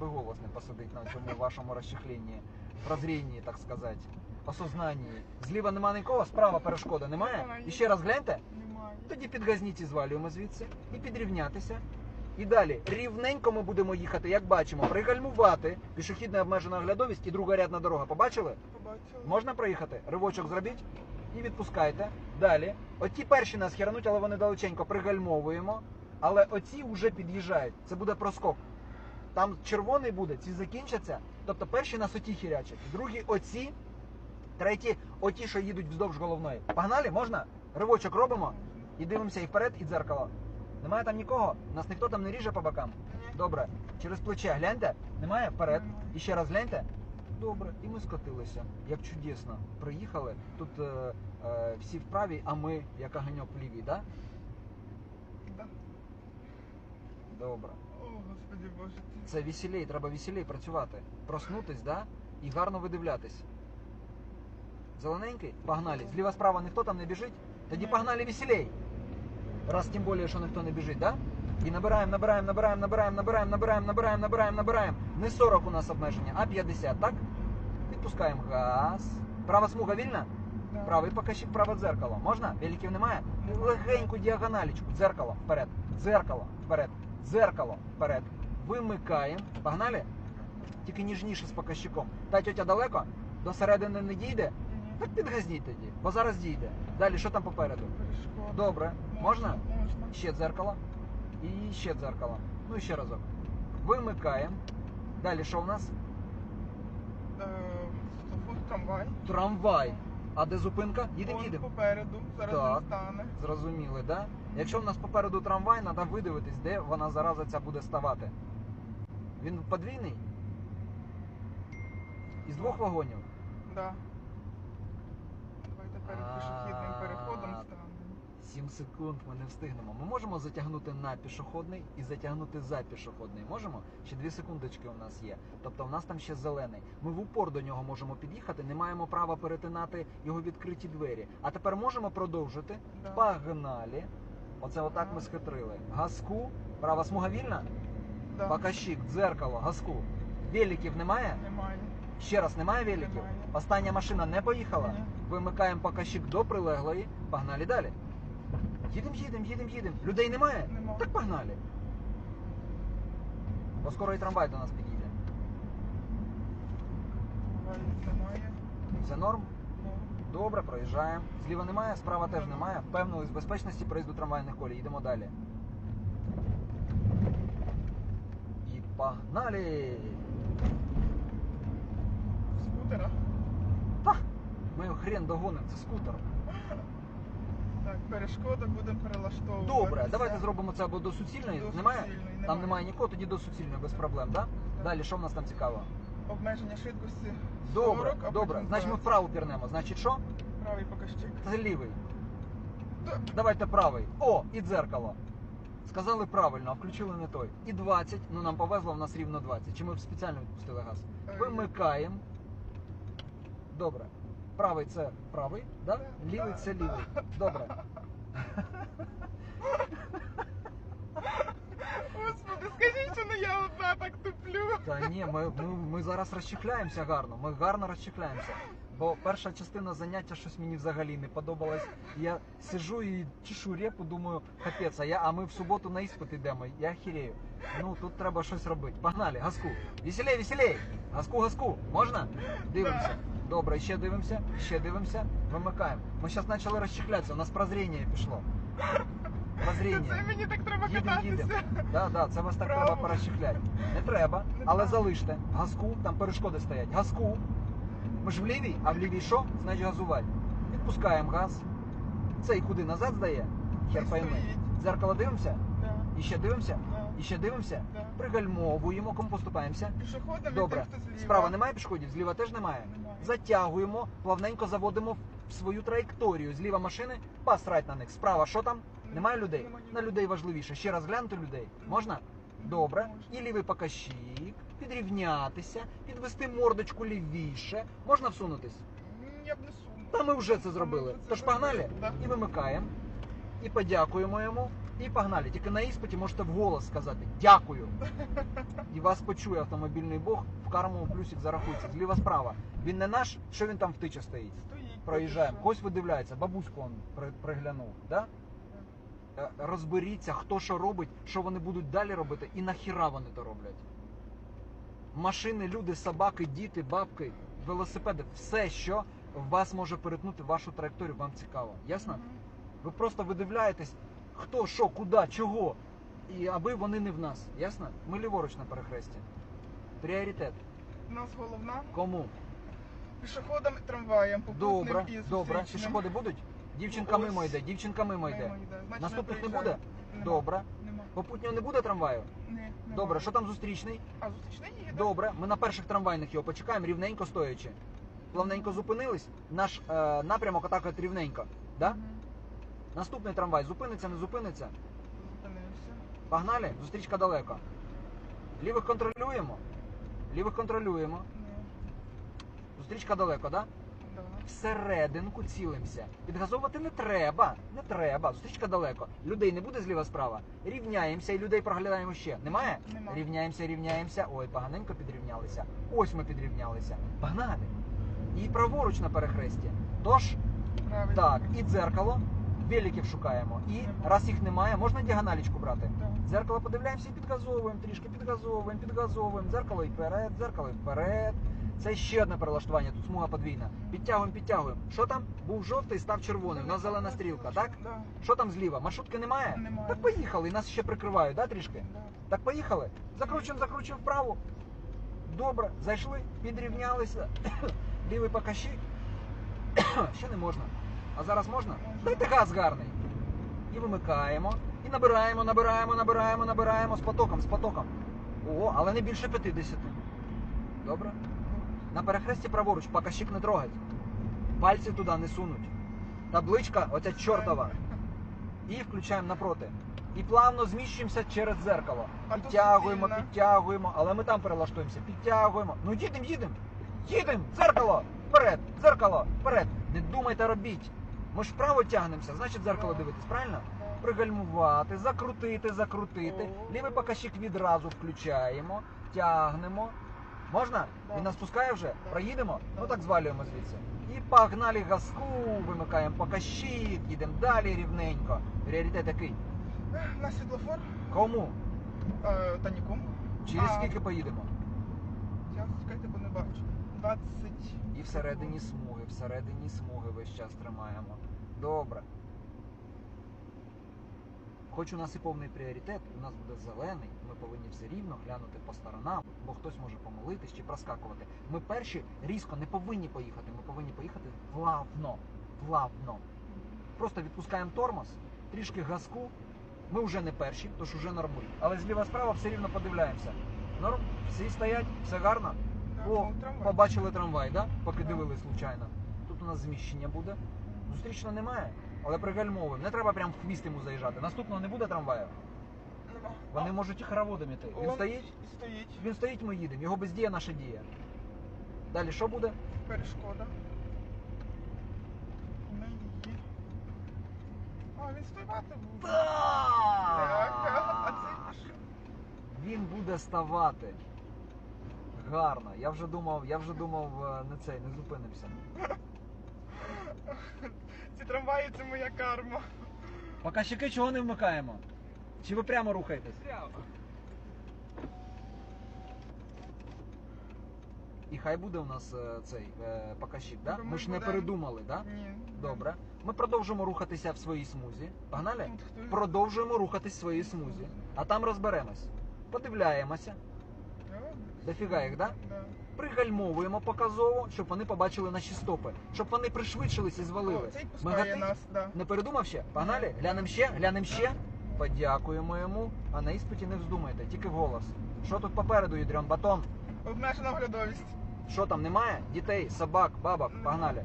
би голос не посадить на цьому вашому розчехленні, прозрінні, так сказати, осознанні. Зліва нема нікого, справа перешкода немає. І ще раз гляньте. Немає. Тоді підгазніть і звалюємо звідси і підрівнятися. І далі рівненько ми будемо їхати, як бачимо, пригальмувати, пішохідна обмежена оглядовість і друга рядна дорога. Побачили? Побачили. Можна проїхати? Ривочок зробіть і відпускайте. Далі. Оті перші нас херануть, але вони далеченько пригальмовуємо. Але оці вже під'їжджають. Це буде проскок. Там червоний буде, ці закінчаться. Тобто перші нас оті хірячать, другі оці, треті оті, що їдуть вздовж головної. Погнали? Можна? Ривочок робимо і дивимося і вперед, і дзеркало. Немає там нікого? Нас ніхто там не ріже по бокам. Добре. Через плече гляньте. Немає? Вперед. І ще раз гляньте. Добре, і ми скотилися. Як чудесно. Приїхали. Тут е, е, всі вправі, а ми, як оганьок в лівій, да? Да. Добре. О, господи боже. Це веселей, треба веселей працювати. Проснутись, да? І гарно видивлятись. Зелененький? Погнали. Зліва справа ніхто там не біжить? Тоді погнали веселей. Раз тим більше, що ніхто не біжить, да? І набираємо, набираємо, набираємо, набираємо, набираємо, набираємо, набираємо, набираємо, набираємо. Не 40 у нас обмеження, а 50, так? Відпускаємо газ. Права смуга вільна? Да. Правий покажчик, праве дзеркало. Можна? Великів немає? Легеньку діагоналічку. Дзеркало вперед. Дзеркало вперед. Дзеркало вперед. Вимикаємо. Погнали? Тільки ніжніше з показчиком. Та тьотя далеко? До середини не дійде? Так підгазніть тоді, бо зараз дійде. Далі, що там попереду? Добре. Можна? Можна. Ще дзеркало. І ще дзеркало. Ну і ще разок. Вимикаємо. Далі що в нас? Е, трамвай. Трамвай. А де зупинка? Їдемо, їдемо. попереду. Зараз Так. він стане. Зрозуміли, да? Якщо в нас попереду трамвай, треба видивитись, де вона зараза ця буде ставати. Він подвійний? Із двох вагонів. Да. Давайте перед пішохідним переходом А. 7 секунд ми не встигнемо. Ми можемо затягнути на пішохідний і затягнути за пішохідний. Можемо? Ще 2 секундочки у нас є. Тобто в нас там ще зелений. Ми в упор до нього можемо під'їхати, не маємо права перетинати його відкриті двері. А тепер можемо продовжити. Да. Погнали. Оце отак ми схитрили. Газку. Права смуга вільна? Да. Покащик, дзеркало, газку. Великів немає? Немає. Ще раз немає великів? Немає. Остання машина не поїхала? Ні. Вимикаємо покащик до прилеглої. Погнали далі. Їдем, їдем, їдем, їдем. Людей немає? Нема. Так погнали. Бо скоро і трамвай до нас підійде. Немає. Це норм? Добре, проїжджаємо. Зліва немає, справа теж немає. Впевнились в безпечності проїзду трамвайних колій. Йдемо далі. І погнали! Скутера. Та! Ми його хрен догонимо, це скутер. Перешкода будемо перелаштовувати. Добре, давайте зробимо це або до суцільної. До немає? суцільної, Там немає нікого, тоді до суцільної, без проблем, так? Далі, що в нас там цікаво? Обмеження швидкості 40, Добре, а добре. потім Значить ми 20. вправо пірнемо. Значить що? Правий покажчик. Це лівий. Так. Давайте правий. О, і дзеркало. Сказали правильно, а включили не той. І 20, ну нам повезло, в нас рівно 20. Чи ми спеціально відпустили газ? Е, Вимикаємо. Добре. Правий це правий, да? Лівий це лівий. Добре. Господи, скажіть, що не я одна так туплю. Та ні, ми, ми, ми зараз розчехляємося гарно. Ми гарно розчехляємося. Бо перша частина заняття щось мені взагалі не подобалось. Я сижу і чешу репу, думаю, капець, а я, а ми в суботу на іспит йдемо. Я хірею. Ну тут треба щось робити. Погнали, газку. Веселей, веселей! Газку, газку. Можна? Дивимося. Добре, ще дивимося, ще дивимося, вимикаємо. Ми зараз почали розчехлятися, у нас прозріння пішло. Це мені так треба Їдемо, їдемо. Да, да, це вас так Право. треба перещепляти. Не треба, але залиште. Газку, там перешкоди стоять. Газку. Ми ж в лівій, а в лівій що? Значить газувати. Відпускаємо газ. Цей куди назад здає? Хер пойми. Дзеркало дивимося? Да, І ще дивимося? І ще дивимося? да. Пригальмовуємо, кому поступаємося. Пішоходам Добре. тим, хто зліва. Справа немає пішходів, зліва теж немає. Немає. Затягуємо, плавненько заводимо в свою траєкторію. Зліва машини, посрать на них. Справа що там? Немає людей? Немає. На людей важливіше. Ще раз глянути людей. Можна? Добре. І лівий покащик, підрівнятися, підвести мордочку лівіше. Можна всунутись? Я б не сунув. Та ми вже це зробили. Ми вже це Тож зробили. погнали Да. і вимикаємо. І подякуємо йому. І погнали. Тільки на іспиті можете вголос сказати дякую. І вас почує автомобільний бог, в кармову плюсик зарахується. Зліва справа. Він не наш, що він там втиче стоїть. Проїжджаємо. Когось видивляється, бабуську он приглянув. Да? Е, Розберіться, хто що робить, що вони будуть далі робити і нахіра вони то роблять. Машини, люди, собаки, діти, бабки, велосипеди, все, що в вас може перетнути вашу траєкторію, вам цікаво. Ясно? Ви просто видивляєтесь, хто, що, куди, чого. І аби вони не в нас. Ясно? Ми ліворуч на перехресті. Пріоритет. У нас головна Кому? пішоходам і трамваям, попутним Добре, і добре. зустрічним. Пішоходи будуть? Дівчинка Ось. мимо йде, дівчинка мимо йде. Мимо йде. Значить, Наступних не буде? Нема. Добре. Нема. Попутнього не буде трамваю? Ні, нема. Добре, що там зустрічний? А зустрічний їде? Добре, ми на перших трамвайних його почекаємо, рівненько стоячи. Плавненько зупинились, наш е, напрямок атаки от рівненько. Да? Мгм. Наступний трамвай зупиниться, не зупиниться. Зупинився. Погнали, зустрічка далеко. Лівих контролюємо. Лівих контролюємо. Ні. Зустрічка далеко, да? Да. Всерединку цілимося. Підгазовувати не треба. Не треба. Зустрічка далеко. Людей не буде зліва справа. Рівняємося і людей проглядаємо ще. Немає? Нема. Рівняємося, рівняємося. Ой, поганенько підрівнялися. Ось ми підрівнялися. Погнали. І праворуч на перехресті. Тож, Правильно. так, і дзеркало. Великів шукаємо. І раз їх немає, можна діагоналічку брати. Дзеркало подивляємося і підгазовуємо, трішки підгазовуємо, підгазовуємо. Дзеркало і вперед, дзеркало і вперед. Це ще одне перелаштування, тут смуга подвійна. Підтягуємо, підтягуємо. Що там? Був жовтий, став червоним. У нас зелена стрілка, так? Що там зліва? Маршрутки немає? Немає. Так поїхали, і нас ще прикривають, да, трішки? Так поїхали. Закручуємо, закручуємо вправо. Добре, зайшли, підрівнялися. Лівий покащик. ще не можна. А зараз можна? Дайте газ гарний. І вимикаємо. І набираємо, набираємо, набираємо, набираємо з потоком, з потоком. О, але не більше 50. Добре? На перехресті праворуч, покащик не трогать. Пальці туди не сунуть. Табличка, оця чортова. І включаємо напроти. І плавно зміщуємося через дзеркало. Підтягуємо, підтягуємо, але ми там перелаштуємося. Підтягуємо. Ну їдемо, їдемо. Їдемо! Дзеркало! Вперед! Дзеркало! Вперед! Не думайте, робіть. Ми ж вправо тягнемося, значить дзеркало дивитись, правильно? Пригальмувати, закрутити, закрутити. Лівий покащик відразу включаємо, тягнемо. Можна? Він нас пускає вже? Проїдемо? Ну так звалюємо звідси. І погнали газку, вимикаємо покащик, їдемо далі рівненько. Пріоритет який? На світлофор. Кому? Е, та нікому. Через скільки поїдемо? Зараз чекайте, бо не бачу. 20. І всередині смуги, всередині смуги весь час тримаємо. Добре. Хоч у нас і повний пріоритет, у нас буде зелений, ми повинні все рівно глянути по сторонам, бо хтось може помилитись чи проскакувати. Ми перші різко не повинні поїхати, ми повинні поїхати плавно. Плавно. Просто відпускаємо тормоз, трішки газку. Ми вже не перші, тож вже нормуль. Але зліва справа все рівно подивляємося. Норм, всі стоять, все гарно. О, побачили трамвай, да? Дивились случайно. Тут у нас зміщення буде. Зустрічно немає, але пригальмовуємо. Не треба прям в хвіст йому заїжджати. Наступного не буде трамваю. Нема. Вони можуть і хороводом іти. Він стоїть, Стоїть. він стоїть, ми їдемо. Його бездія наша дія. Далі що буде? Перешкода. Ми її. А, він стояти буде. Так, а це. Він буде ставати. Гарно. Я вже думав, я вже думав, не цей, не зупинимося. Ці трамваї це моя карма. Показчики чого не вмикаємо? Чи ви прямо рухаєтесь? Прямо. І хай буде у нас е, цей е, показчик, да? Ми Ми ж не будемо- передумали, да? Ні. Добре. Ми продовжуємо рухатися в своїй смузі. Погнали? Тут хтось- Продовжуємо рухатись в своїй смузі. А там розберемось. Подивляємося. Дофіга їх, да? Да. Пригальмовуємо показово, щоб вони побачили наші стопи. Щоб вони пришвидшились і звалили. О, цей пускає Мигатить? нас, да. Не передумав ще? Погнали? Глянемо ще? Глянемо ще? Подякуємо йому. А на іспиті не вздумайте, тільки вголос. Що тут попереду, Ядрен Батон? Обмежена оглядовість. Що там немає? Дітей, собак, бабок, погнали.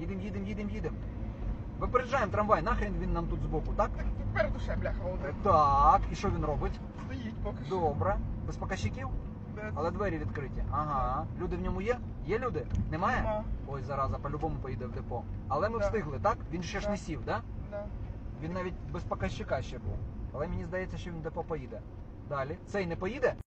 Їдем, їдем, їдем, їдем. Випереджаємо трамвай, нахрен він нам тут збоку, так? Так попереду ще бляха один. Так, і що він робить? Стоїть поки що. Добре. Без показчиків, але двері відкриті. Ага. Люди в ньому є? Є люди? Немає? Нема. Ой, зараза, по-любому поїде в депо. Але ми Да. встигли, так? Він ще ж Да. не сів, так? Да. Він навіть без показчика ще був. Але мені здається, що він депо поїде. Далі. Цей не поїде?